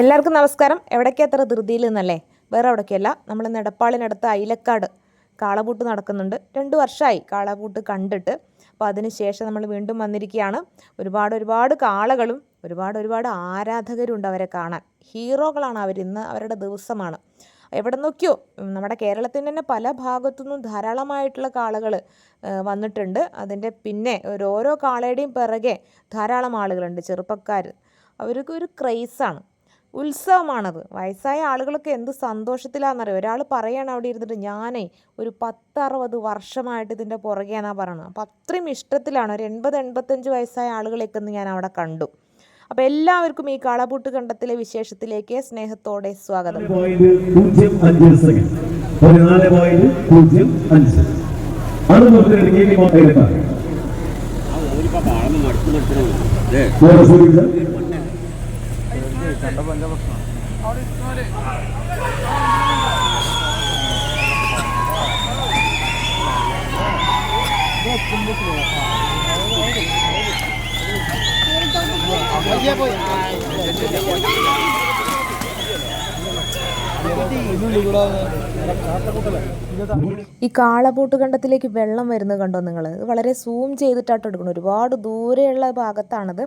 എല്ലാവർക്കും നമസ്കാരം. എവിടേക്ക് അത്ര ധൃതിയിൽ നിന്നല്ലേ? വേറെ എവിടേക്കല്ല. നമ്മൾ നെടപ്പാളിനടുത്ത് അയിലക്കാട് കാളപൂട്ട് നടക്കുന്നുണ്ട്. രണ്ട് വർഷമായി കാളപൂട്ട് കണ്ടിട്ട്. അപ്പോൾ അതിന് ശേഷം നമ്മൾ വീണ്ടും വന്നിരിക്കുകയാണ്. ഒരുപാട് ഒരുപാട് കാളകളും ഒരുപാട് ഒരുപാട് ആരാധകരുണ്ട് അവരെ കാണാൻ. ഹീറോകളാണ് അവരിന്ന് അവരുടെ ദിവസമാണ്. എവിടെ നോക്കിയോ നമ്മുടെ കേരളത്തിന്റെ തന്നെ പല ഭാഗത്തു നിന്നും ധാരാളമായിട്ടുള്ള കാളകൾ വന്നിട്ടുണ്ട്. അതിന്റെ പിന്നെ ഓരോ കാളയുടെയും പിറകെ ധാരാളം ആളുകളുണ്ട് ചെറുപ്പക്കാർ അവർക്ക് ഒരു ക്രൈസാണ്. ഉത്സവമാണത്. വയസ്സായ ആളുകളൊക്കെ എന്ത് സന്തോഷത്തിലാണെന്നറിയോ? ഒരാൾ പറയാണ് അവിടെ ഇരുന്നിട്ട് ഞാനേ ഒരു പത്തറുപത് വർഷമായിട്ട് ഇതിന്റെ പുറകെയാണെന്നാണ് പറയണത്. അപ്പം അത്രയും ഇഷ്ടത്തിലാണ്. ഒരു എൺപത് എൺപത്തഞ്ച് വയസ്സായ ആളുകളെയൊക്കെ ഞാൻ അവിടെ കണ്ടു. അപ്പോൾ എല്ലാവർക്കും ഈ കാളപൂട്ട് കണ്ടത്തിലെ വിശേഷത്തിലേക്ക് സ്നേഹത്തോടെ സ്വാഗതം. Thank പൂജ്യം ഈ കാളപൂട്ട് കണ്ടത്തിലേക്ക് വെള്ളം വരുന്നത് കണ്ടോ നിങ്ങൾ? വളരെ സൂം ചെയ്തിട്ടാട്ടോ എടുക്കണം ഒരുപാട് ദൂരെയുള്ള ഭാഗത്താണത്.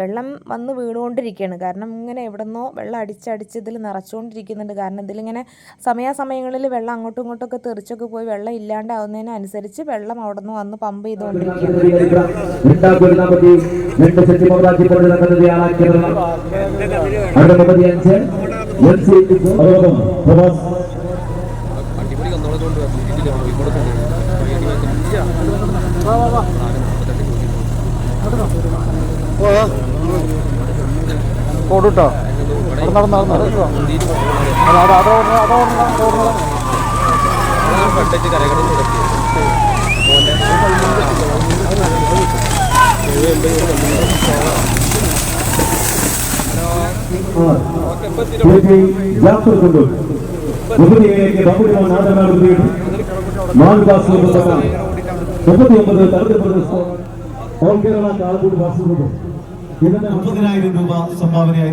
വെള്ളം വന്ന് വീണുകൊണ്ടിരിക്കുകയാണ്. കാരണം ഇങ്ങനെ എവിടെന്നോ വെള്ളം അടിച്ചടിച്ച് ഇതിൽ നിറച്ചുകൊണ്ടിരിക്കുന്നുണ്ട്. കാരണം ഇതിലിങ്ങനെ സമയാസമയങ്ങളിൽ വെള്ളം അങ്ങോട്ടും ഇങ്ങോട്ടൊക്കെ തെറിച്ചൊക്കെ പോയി വെള്ളം ഇല്ലാണ്ടാവുന്നതിനനുസരിച്ച് വെള്ളം അവിടെ നിന്ന് വന്ന് പമ്പ് ചെയ്തുകൊണ്ടിരിക്കുകയാണ്. അവിടെ വാ അഞ്ച് കോടുട്ടോ നടന്ന് നടന്ന് കണ്ടിട്ട് കരകടന്ന് കിടക്കി ജാഫർ കൊണ്ടു മുപ്പത്തിയേഴ് ബാബുരാമൻ നാടനാട് ഉപയോഗിച്ചു നാല് ബാസ് മുപ്പത്തി ഒമ്പത് തലത്തിൽപ്പെടുന്ന ഓൾ കേരള കാളക്കൂട് ബാസ് ഇതിന്റെ മുപ്പതിനായിരം രൂപ സംഭാവനയായി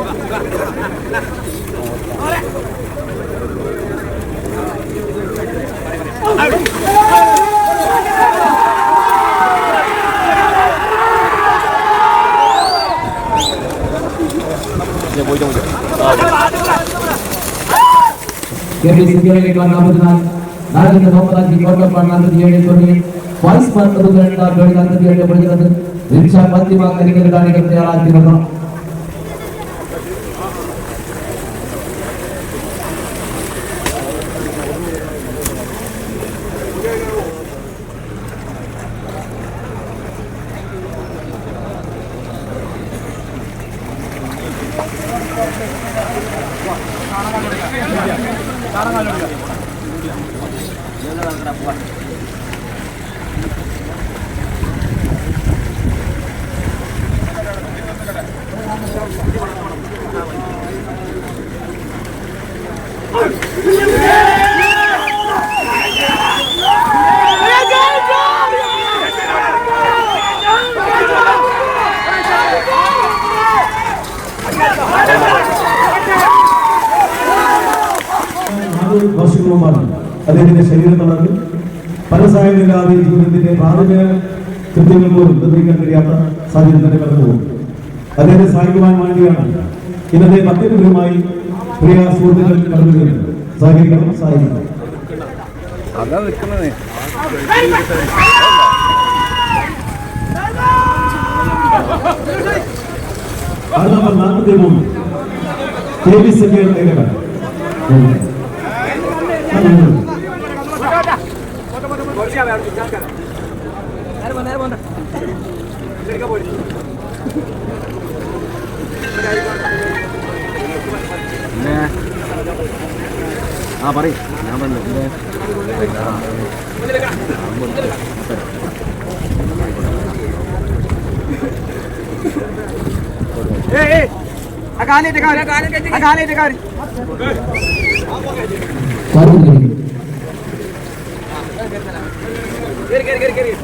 இருநூத்தி ஏழு நாற்பத்தி நாலு நான்கு முப்பதாயிரத்தி இருபத்தி நாற்பத்தி ஏழு தொண்ணூறு வாய்ஸ் பார்ப்பது இரண்டாயிரத்தி ஏழு படுகிறது ரிக்ஷா பத்தி na lang karapuan. Nós filmamos അദ്ദേഹത്തിന്റെ ശരീരം തളർന്നു. പല സഹായമില്ലാതെ ജീവിതത്തിന്റെ പ്രാഥമിക കൃത്യങ്ങൾ പോലും നിർവഹിക്കാൻ കഴിയാത്ത സാഹചര്യം തന്നെ കടന്നുപോകും. അദ്ദേഹത്തെ സഹായിക്കുവാൻ വേണ്ടിയാണ് ഇന്നത്തെ പത്തിനുമായി പ്രിയ സുഹൃത്തുക്കൾ കടന്നു വരുന്നത്. സഹകരിക്കണം സഹായിക്കണം. അതാ കെ വി സെക്രട്ടറി കൈകാര്യം ആ പറയും ഞാൻ പറഞ്ഞു കാർഡ്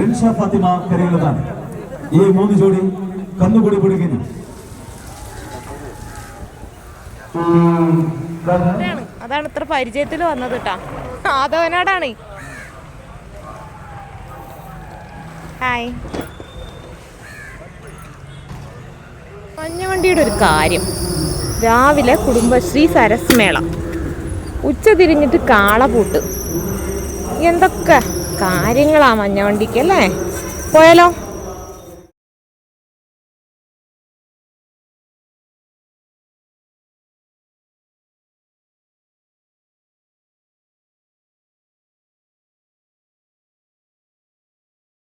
റിൻഷ ഫാത്തിമ കരയുന്നതാണ്. ഈ മൂന്ന് ജോഡി കന്നുകൂടി പിടിക്കുന്നു. അതാണ്. ഇത്ര പരിചയത്തിൽ വന്നത് കേട്ടാ ആദവനാടാണ്. ഹായ്. മഞ്ഞവണ്ടിയുടെ ഒരു കാര്യം. രാവിലെ കുടുംബശ്രീ സരസ് മേള. ഉച്ച തിരിഞ്ഞിട്ട് കാളപൂട്ട് എന്തൊക്കെ? കാര്യങ്ങളാ മഞ്ഞവണ്ടിക്ക് അല്ലേ? പോയാലോ?